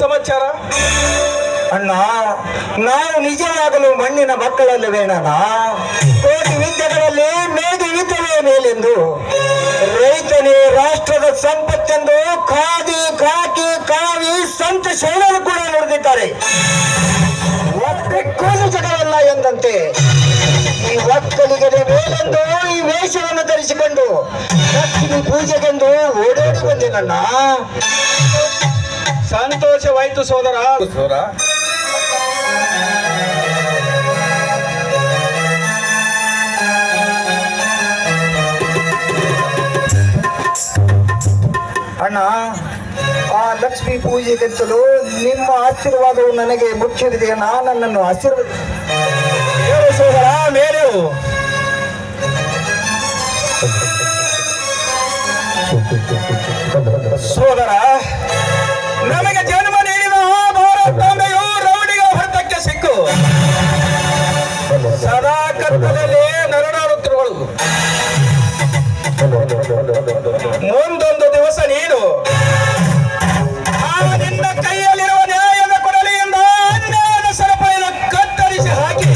ಸಮಾಚಾರ? ಅಣ್ಣ, ನಾವು ನಿಜವಾಗಲು ಮಣ್ಣಿನ ಮಕ್ಕಳಲ್ಲವೇನಣ್ಣ ಕೋಟಿ ವಿದ್ಯೆಗಳಲ್ಲಿ ವಿದ್ಯೆಯೇ ಮೇಲೆಂದು. ರೈತನೇ ರಾಷ್ಟ್ರದ ಸಂಪತ್ತೆಂದು ಖಾದಿ ಕಾಕಿ ಕಾವಿ, ಸಂತ ಶೈಲರು ಕೂಡ ನುಡಿದಿದ್ದಾರೆ. ಒಬ್ಬೆಕ್ಕೋನು ಜಗವಲ್ಲ ಎಂದಂತೆ. ಈ ಒಕ್ಕಲಿಗರ ಮೇಲೆಂದು, ಈ ವೇಷವನ್ನು ಧರಿಸಿಕೊಂಡು ಲಕ್ಷ್ಮಿ ಪೂಜೆಗೆಂದು ಓಡೋಡಿ ಬಂದೆನಣ್ಣ. ಸಂತೋಷವಾಯ್ತು ಸೋದರ. ಸೋದರ. ಅಣ್ಣ ಆ ಲಕ್ಷ್ಮೀ ಪೂಜೆಗಿಂತಲೂ ನಿಮ್ಮ ಆಶೀರ್ವಾದವು ನನಗೆ ಮುಖ್ಯವಿದೆ. ನಾನು ನನ್ನನ್ನು ಆಶೀರ್ವಾದ ಸೋದರ ಮೇಲು. ಸೋದರ ನಮಗೆ ಜನ್ಮ ನೀಡಿದ ಆ ಭಾರತಾಂಬೆಯು ರೌಡಿಗ ಹೊರತಕ್ಕೆ ಸಿಕ್ಕು. ಸದಾ ಕತ್ತಲಲ್ಲಿ ನರಡಾಡುತ್ತಿರುವಳು ಮುಂದೊಂದು ದಿವಸ ನೀನು. ಆ ನಿನ್ನ ಕೈಯಲ್ಲಿರುವ ನ್ಯಾಯದ ಕೊಡಲಿಯಿಂದ ಅನ್ಯಾಯದ ಸರಪಳಿಯನ್ನು ಕತ್ತರಿಸಿ ಹಾಕಿ.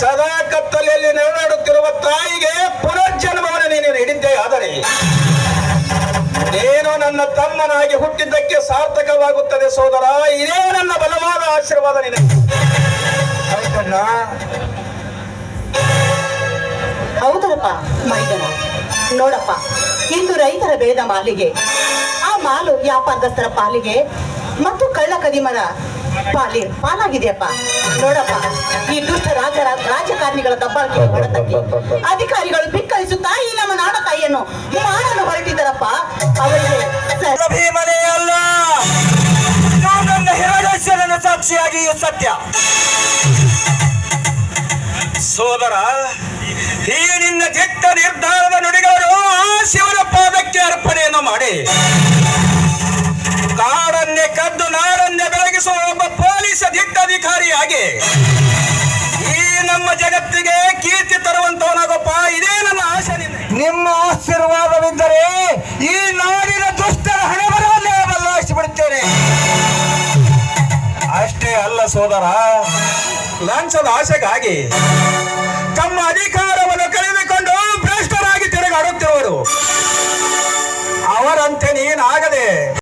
ಸದಾ ಕತ್ತಲೆಯಲ್ಲಿ ನರಳಾಡುತ್ತಿರುವ ತಾಯಿಗೆ ಪುನರ್ಜನ್ಮವನ್ನು ನೀನು ನೀಡಿದ್ದೇ ಆದರೆ. ನೀನು ನನ್ನ ತಮ್ಮನಾಗಿ ಹುಟ್ಟಿದ್ದಕ್ಕೆ ಸಾರ್ಥಕವಾಗುತ್ತದೆ ಸೋದರ ಇದೇ ನನ್ನ ಬಲವಾದ ಆಶೀರ್ವಾದ ನಿನಗೆ. ಆಯ್ತಣ್ಣ. ಹೌದರಪ್ಪ ಮೈದನ. ನೋಡಪ್ಪ ಇಂದು ರೈತರ ಬೇದ ಮಾಲಿಗೆ. ಆ ಮಾಲು ವ್ಯಾಪಾರದಸ್ಥರ ಪಾಲಿಗೆ ಮತ್ತು ಕಳ್ಳ ಕದಿಮರ ಪಾಲಿ ಪಾಲಾಗಿದೆಯಪ್ಪ. ನೋಡಪ್ಪ ಈ ದುಷ್ಟ ರಾಜ ರಾಜಕಾರಣಿಗಳ ದಬ್ಬಾಳಿಕೆ ಹೊಡೆತಕ್ಕೆ ಅಧಿಕಾರಿಗಳು ಬಿಕ್ಕಳಿಸುತ್ತಾ ಈ ನಮ್ಮ ನಾಡ ತಾಯಿಯನ್ನು ಭೀಮನೇ ಅಲ್ಲ ನನ್ನ ಸಾಕ್ಷಿಯಾಗಿ ಸತ್ಯ. ಸೋದರ, ಈ ನಿನ್ನ ದಿಟ್ಟ ನಿರ್ಧಾರದ ನುಡಿಗಳು ಆ ಶಿವನ ಪಾದಕ್ಕೆ ಅರ್ಪಣೆಯನ್ನು ಮಾಡಿ. ಕಾಡನ್ನೇ ಕದ್ದು ನಾಡನ್ನೇ ಬೆಳಗಿಸುವ ಒಬ್ಬ ಪೊಲೀಸ್ ದಿಟ್ಟಾಧಿಕಾರಿಯಾಗಿ ಈ ನಮ್ಮ ಜಗತ್ತಿಗೆ ಕೀರ್ತಿ ತರುವಂತವನಾಗಪ್ಪ. ಇದೇ ನನ್ನ ಆಶೆ ನಿಮ್ಮ ಆಶೀರ್ವಾದವಿದ್ದರೆ ಅಲ್ಲ ಸೋದರ ಲಂಚದ ಆಶೆಗಾಗಿ ತಮ್ಮ ಅಧಿಕಾರವನ್ನು ಕಳೆದುಕೊಂಡು